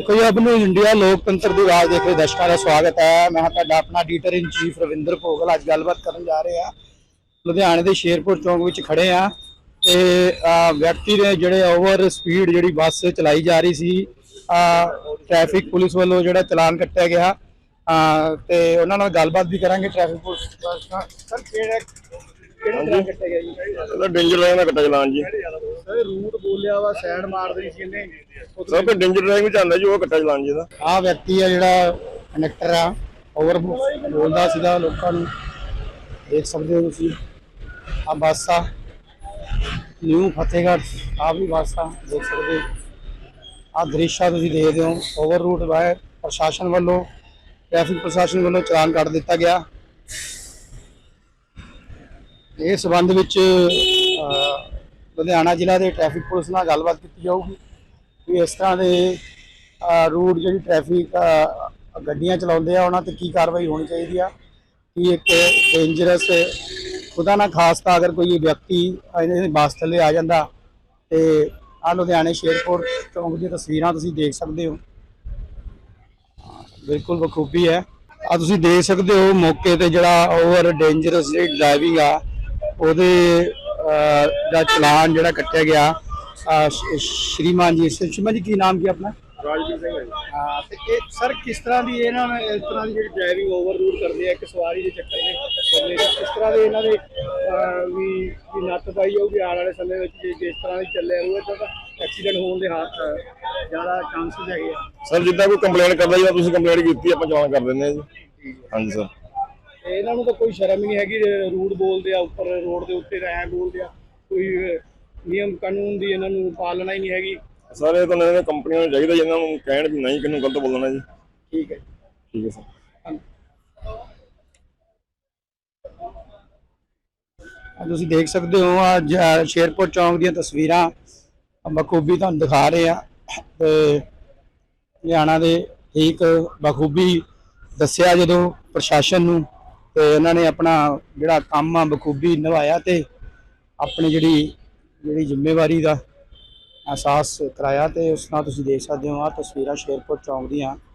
ਦੇਖੋ ਜੀ ਆਪਣੀ ਇੰਡੀਆ ਲੋਕਤੰਤਰ ਦੀ ਆਵਾਜ਼ ਦੇਖ ਰਹੇ ਦਰਸ਼ਕਾਂ ਦਾ ਸਵਾਗਤ ਹੈ। ਮੈਂ ਹਾਂ ਤੁਹਾਡਾ ਆਪਣਾ editor in chief Ravinder Bhogal. ਅੱਜ ਗੱਲਬਾਤ ਕਰਨ ਜਾ ਰਹੇ ਹਾਂ। ਲੁਧਿਆਣੇ ਦੇ ਸ਼ੇਰਪੁਰ ਚੌਂਕ ਵਿੱਚ ਖੜੇ ਆ ਤੇ ਵਿਅਕਤੀ ਨੇ ਜਿਹੜੇ ਓਵਰ ਸਪੀਡ ਜਿਹੜੀ ਬੱਸ ਚਲਾਈ ਜਾ ਰਹੀ ਸੀ ਟ੍ਰੈਫਿਕ ਪੁਲਿਸ ਵੱਲੋਂ ਜਿਹੜਾ ਚਲਾਨ ਕੱਟਿਆ ਗਿਆ। ਤੇ ਉਹਨਾਂ ਨਾਲ ਗੱਲਬਾਤ ਵੀ ਕਰਾਂਗੇ ਟ੍ਰੈਫਿਕ ਪੁਲਿਸ ਦਾ। ਸਰ ਕਿਹੜਾ ਕਿਹੜਾ ਚਲਾਨ ਕੱਟਿਆ ਗਿਆ ਜੀ? ਇਹਦਾ ਡੇਂਜਰ ਲਾਈਨ ਦਾ ਕੱਟਾ ਚਲਾਨ ਜੀ। ਸਰ ਰੂਟ ਬੋਲਿਆ ਵਾ ਸਾਈਡ ਮਾਰ ਰਹੀ ਸੀ ਇਹਨੇ। ਸਭ ਤੋਂ ਡੇਂਜਰ ਲਾਈਨ ਵਿੱਚ ਆਉਂਦਾ ਜੀ ਉਹ ਕੱਟਾ ਚਲਾਨ ਜੀ ਦਾ। ਆ ਵਿਅਕਤੀ ਆ ਜਿਹੜਾ ਕਨੈਕਟਰ ਆ ਓਵਰ ਬੋਲਦਾ ਸੀਗਾ ਲੋਕਾਂ ਨੂੰ। ਦੇਖ ਸਕਦੇ ਹੋ ਤੁਸੀਂ ਆ ਬੱਸ ਆ ਨਿਊ ਫਤਿਹਗੜ੍ਹ ਆ ਵੀ ਬੱਸ ਆ ਦੇਖ ਸਕਦੇ ਆ ਦ੍ਰਿਸ਼ ਤੁਸੀਂ ਦੇਖਦੇ ਹੋ ਓਵਰ ਰੂਟ ਬਾਏ ਪ੍ਰਸ਼ਾਸਨ ਵੱਲੋਂ ਟ੍ਰੈਫਿਕ ਪ੍ਰਸ਼ਾਸਨ ਵੱਲੋਂ ਚਲਾਨ ਕੱਟ ਦਿੱਤਾ ਗਿਆ। ਇਸ ਸਬੰਧ ਵਿੱਚ ਲੁਧਿਆਣਾ ਜ਼ਿਲ੍ਹਾ ਦੇ ਟ੍ਰੈਫਿਕ ਪੁਲਿਸ ਨਾਲ ਗੱਲਬਾਤ ਕੀਤੀ ਜਾਊਗੀ ਵੀ ਇਸ ਤਰ੍ਹਾਂ ਦੇ ਰੂਟ ਜਿਹੜੀ ਟ੍ਰੈਫਿਕ ਗੱਡੀਆਂ ਚਲਾਉਂਦੇ ਆ, ਉਹਨਾਂ ਤੇ ਕੀ ਕਾਰਵਾਈ ਹੋਣੀ ਚਾਹੀਦੀ ਆ? ਕਿ ਇੱਕ ਡੇਂਜਰਸ ਖੁਦਾ ਨਾ ਖਾਸ ਤਾਂ ਅਗਰ ਕੋਈ ਵਿਅਕਤੀ ਇਹਦੇ ਬੱਸ ਥੱਲੇ ਆ ਜਾਂਦਾ ਤੇ ਆ ਲੁਧਿਆਣੇ ਸ਼ੇਰਪੁਰ ਚੌਂਕ ਦੀਆਂ ਤਸਵੀਰਾਂ ਤੁਸੀਂ ਦੇਖ ਸਕਦੇ ਹੋ। ਬਿਲਕੁਲ ਬਖੂਬੀ ਹੈ। ਆ ਤੁਸੀਂ ਦੇਖ ਸਕਦੇ ਹੋ ਮੌਕੇ ਤੇ ਜਿਹੜਾ ਓਵਰ ਡੇਂਜਰਸ ਜਿਹੜੀ ਡਰਾਈਵਿੰਗ ਆ, ਉਹਦੇ ਦਾ ਚਲਾਨ ਜਿਹੜਾ ਕੱਟਿਆ ਗਿਆ ਸ਼੍ਰੀਮਾਨ ਜੀ ਸ਼੍ਰੀਮਾਨ ਜੀ ਕੀ ਨਾਮ ਕੀ ਆਪਣਾ? ਰਾਜਵੀਰ ਸਿੰਘ ਹੈ ਜੀ। ਹਾਂ ਤੇ ਇਹ ਸਰ ਕਿਸ ਤਰ੍ਹਾਂ ਦੀ ਇਹਨਾਂ ਨੇ ਇਸ ਤਰ੍ਹਾਂ ਦੀ ਜਿਹੜੀ ਡਰਾਈਵਿੰਗ ਓਵਰ ਰੂਲ ਕਰਦੇ ਆ ਇੱਕ ਸਵਾਰੀ ਦੇ ਚੱਕਰ ਦੇ ਕਿਸ ਤਰ੍ਹਾਂ ਦੇ ਇਹਨਾਂ ਦੇ ਅਹ, ਵੀ ਵੀ ਨੱਤ ਪਾਈ ਜਾਊਗੀ ਆਉਣ ਵਾਲੇ ਸਮੇਂ ਵਿੱਚ ਜੇ ਜਿਸ ਤਰ੍ਹਾਂ ਦੀ ਚੱਲਿਆ ਹੋਊਗਾ ਤਾਂ ਐਕਸੀਡੈਂਟ ਹੋਣ ਦੇ ਜ਼ਿਆਦਾ ਚਾਂਸਸ ਹੈਗੇ ਸਰ ਜਿੱਦਾਂ ਕੋਈ ਕੰਪਲੇਂਟ ਕਰਦਾ ਜੀ ਤੁਸੀਂ ਕੰਪਲੇਂਟ ਕੀਤੀ ਆਪਾਂ ਚਲਾਨ ਕਰ ਦਿੰਦੇ ਜੀ। ਹਾਂਜੀ ਸਰ। ਤੇ ਇਹਨਾਂ ਨੂੰ ਤਾਂ ਕੋਈ ਸ਼ਰਮ ਹੀ ਨਹੀਂ ਹੈਗੀ ਰੂਟ ਬੋਲਦੇ ਆ ਉੱਪਰ ਰੋਡ ਦੇ ਉੱਤੇ ਐ ਬੋਲਦੇ ਆ ਕੋਈ ਨਿਯਮ ਕਾਨੂੰਨ ਦੀ ਇਹਨਾਂ ਨੂੰ ਪਾਲਣਾ ਹੀ ਨਹੀਂ ਹੈਗੀ। ਸਰ ਇਹ ਤਾਂ ਇਹਨਾਂ ਕੰਪਨੀਆਂ ਨੂੰ ਚਾਹੀਦਾ ਇਹਨਾਂ ਨੂੰ ਕਹਿਣ ਵੀ ਨਹੀਂ ਕਿਹਨੂੰ ਗਲਤ ਬੋਲਣਾ ਜੀ। ਠੀਕ ਹੈ ਠੀਕ ਹੈ ਸਰ। ਆ ਤੁਸੀਂ ਦੇਖ ਸਕਦੇ ਹੋ ਅੱਜ ਸ਼ੇਰਪੁਰ ਚੌਂਕ ਦੀਆਂ ਤਸਵੀਰਾਂ ਬਖੂਬੀ ਤੁਹਾਨੂੰ ਦਿਖਾ ਰਹੇ ਆ ਤੇ ਹਰਿਆਣਾ ਦੇ ਠੀਕ ਬਖੂਬੀ ਦੱਸਿਆ ਜਦੋਂ ਪ੍ਰਸ਼ਾਸਨ ਨੂੰ ਤੇ ਉਹਨਾਂ ਨੇ ਆਪਣਾ ਜਿਹੜਾ ਕੰਮ ਆ, ਬਖੂਬੀ ਨਿਭਾਇਆ ਤੇ ਆਪਣੀ ਜਿਹੜੀ ਜਿਹੜੀ ਜ਼ਿੰਮੇਵਾਰੀ ਦਾ ਅਹਿਸਾਸ ਕਰਾਇਆ ਤੇ ਉਸ ਨਾਲ ਤੁਸੀਂ ਦੇਖ ਸਕਦੇ ਹੋ ਆ ਤਸਵੀਰਾਂ ਸ਼ੇਰਪੁਰ ਚੌਂਕ ਦੀਆਂ।